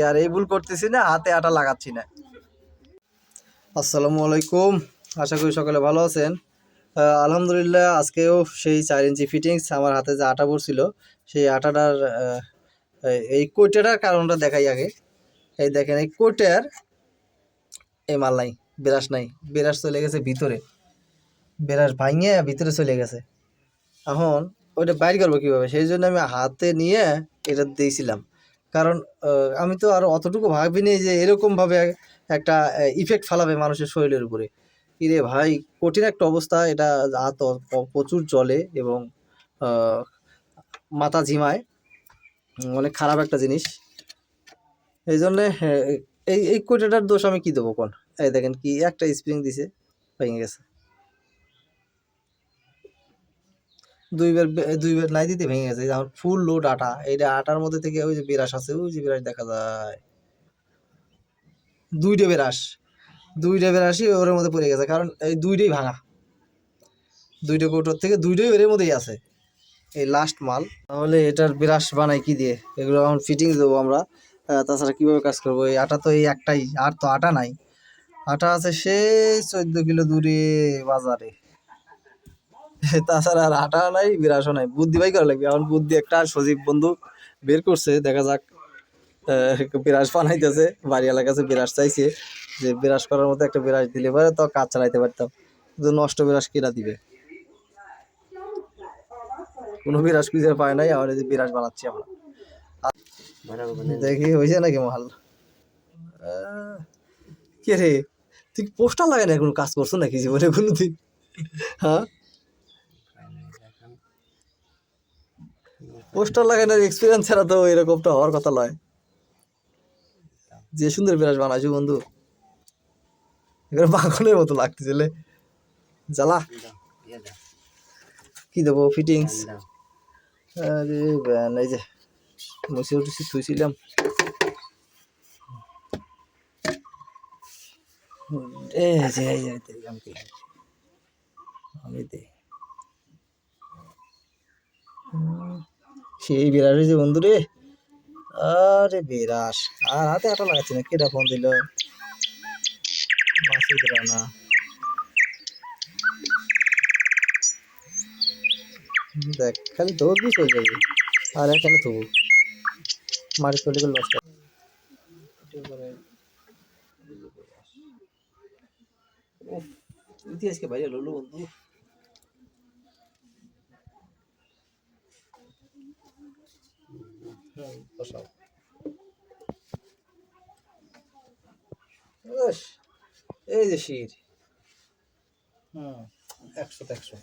আজকে আর এই ভুল করতেছি না, হাতে আটা লাগাচ্ছি না। আসসালামু আলাইকুম, আশা করি সকলে ভালো আছেন। আলহামদুলিল্লাহ, আজকেও সেই চার ইঞ্চি ফিটিংস আমার হাতে যে আটা পড়ছিল, সেই আটাটার এই- কোটেটার কারণটা দেখাই আগে। এই দেখেন, এই কোটের, এই মাল নাই বেরাস নাই বেরাস চলে গেছে ভিতরে। বেরাস ভাঙিয়ে ভিতরে চলে গেছে। এখন ওইটা বাইর করব কীভাবে? সেই জন্য আমি হাতে নিয়ে এটা দিয়েছিলাম। কারণ আমি তো আর অতটুকু ভাবিনি যে এরকমভাবে একটা ইফেক্ট ফালাবে মানুষের শরীরের উপরে। ইরে ভাই কঠিন একটা অবস্থা এটা হাত প্রচুর জলে এবং মাথা ঝিমায়। অনেক খারাপ একটা জিনিস। এই জন্যে আহ, এই এই কোটাটার দোষ আমি কি দেবো কোন? এই দেখেন কি একটা স্প্রিং দিছে ভেঙে গেছে। দুইবার দুইবার নাই দিতে ভেঙে গেছে। এখন ফুল লোড আটা, এইটা আটার মধ্যে থেকে ওই যে বিরাস আছে, ওই যে বিরাস দেখা যায়। দুইটা বিরাস দুইটা বিরাসই ওর মধ্যে পড়ে গেছে, কারণ এই দুইটাই ভাঙা। দুইটা কৌটোর থেকে দুইটাই ওর মধ্যেই আছে। এই লাস্ট মাল। তাহলে এটার বিরাস বানাই কি দিয়ে? এগুলো এখন ফিটিংস দেবো আমরা। তাছাড়া কীভাবে কাজ করব? এই আটা তো এই একটাই, আর তো আটা নাই। আটা আছে সেই চোদ্দ কিলো দূরে বাজারে। তাছাড়া আর আটা নাই বিরাসও নাই। বুদ্ধি ভাই করা লাগবে। এখন বুদ্ধি একটা সজীব বন্ধু বের করছে দেখা যাক বিরাস বানাইতেছে। বাড়িওয়ালার কাছে বিরাস চাইছে যে বিরাস করার মতো একটা বিরাস দিলে পরে তো কাজ চালাইতে পারতাম। কিন্তু নষ্ট বিরাস কিনা দিবে? কোনো বিরাস খুঁজে পায় নাই এই যে বিরাস বানাচ্ছি আমরা। দেখি হয়েছে নাকি আহ, কে রে? তুই পোস্টার লাগাই না কোনো কাজ করছ নাকি জীবনে কোনোদিন? হ্যাঁ? পোস্টার লাগানোর এক্সপিরিয়েন্স ছাড়া তো এরকমটা হওয়ার কথা নয়। যে সুন্দর বিরাজ বানাইছো বন্ধু। এবার পাগলের মতো লাগতেছিল জ্বালা। কি দেবো ফিটিংস আরে এই যে মুছে উঠেছি, থুইছিলাম। এই যে আমি দিই। সেই বিরাট হয়েছে বন্ধু রে আরে বিরাস আর হাতে আটা লাগাচ্ছি না কেটা ফোন দিল? মাসুদ রানা দেখ খালি ধরবি চলে যাবে আর এখানে থবু। মারি চলে গেল উফ, ইতিহাসকে বাইরে লড়লো বন্ধু। বসাও ইস, এই যে শির হুম একশো একশো